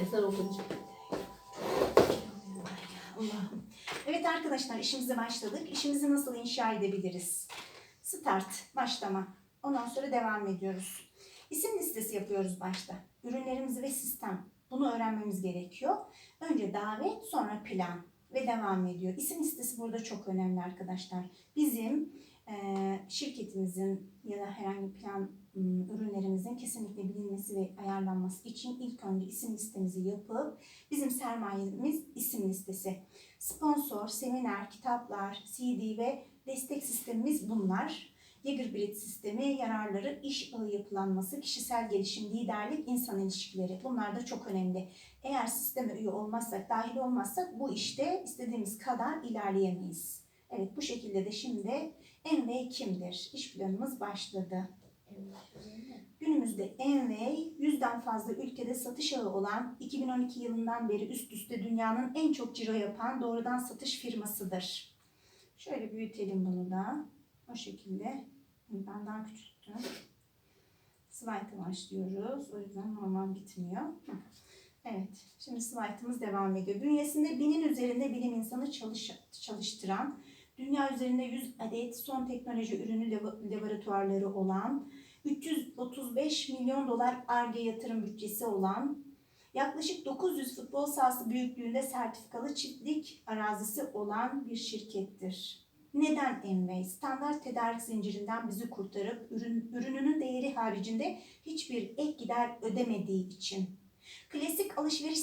Eser okuyacak. Allah'ım. Evet arkadaşlar işimize başladık. İşimizi nasıl inşa edebiliriz? Start, başlama. Ondan sonra devam ediyoruz. İsim listesi yapıyoruz başta. Ürünlerimiz ve sistem. Bunu öğrenmemiz gerekiyor. Önce davet, sonra plan ve devam ediyor. İsim listesi burada çok önemli arkadaşlar. Bizim eee, şirketimizin ya da herhangi plan ürünlerimizin kesinlikle bilinmesi ve ayarlanması için ilk önce isim listemizi yapıp bizim sermayemiz isim listesi. Sponsor, seminer, kitaplar, CD ve destek sistemimiz bunlar. Jagerbrit sistemi, yararları, iş ağı yapılanması, kişisel gelişim, liderlik, insan ilişkileri. Bunlar da çok önemli. Eğer sisteme üye olmazsak, dahil olmazsak bu işte istediğimiz kadar ilerleyemeyiz. Evet bu şekilde de şimdi Envey kimdir? İş planımız başladı. Günümüzde Envey yüzden fazla ülkede satış ağı olan 2012 yılından beri üst üste dünyanın en çok ciro yapan doğrudan satış firmasıdır. Şöyle büyütelim bunu da. O şekilde. Ben daha küçülttüm. Slide'a başlıyoruz. O yüzden normal gitmiyor. Evet. Şimdi slide'ımız devam ediyor. Bünyesinde binin üzerinde bilim insanı çalış, çalıştıran, dünya üzerinde 100 adet son teknoloji ürünü labo- laboratuvarları olan, 335 milyon dolar ARGE yatırım bütçesi olan, yaklaşık 900 futbol sahası büyüklüğünde sertifikalı çiftlik arazisi olan bir şirkettir. Neden Envey? Standart tedarik zincirinden bizi kurtarıp ürün, ürününün değeri haricinde hiçbir ek gider ödemediği için. Klasik alışveriş